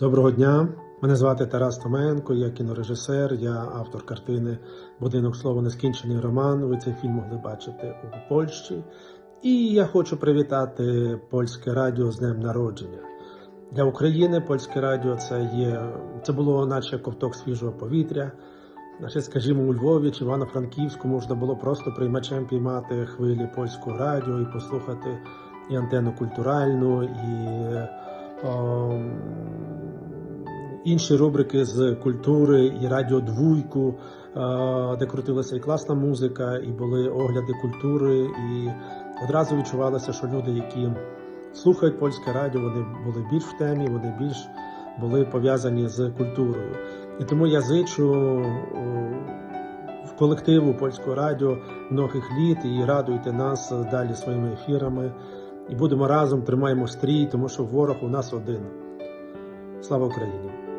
Доброго дня. Мене звати Тарас Томенко, я кінорежисер, я автор картини Будинок слова нескінчений роман. Ви цей фільм могли бачити у Польщі. І я хочу привітати польське радіо з днем народження. Для України польське радіо це є це було наче ковток свіжого повітря. Наче, скажімо, у Львові чи Івано-Франківську можна було просто приймачем піймати хвилі польського радіо і послухати і антенну культуральну, і о, інші рубрики з культури, і радіо Двуйку, е, де крутилася і класна музика, і були огляди культури, і одразу відчувалося, що люди, які слухають польське радіо, вони були більш в темі, вони більш були пов'язані з культурою. І тому я зичу в колективу польського радіо многих літ і радуйте нас далі своїми ефірами. І будемо разом, тримаємо стрій, тому що ворог у нас один. Слава Україні!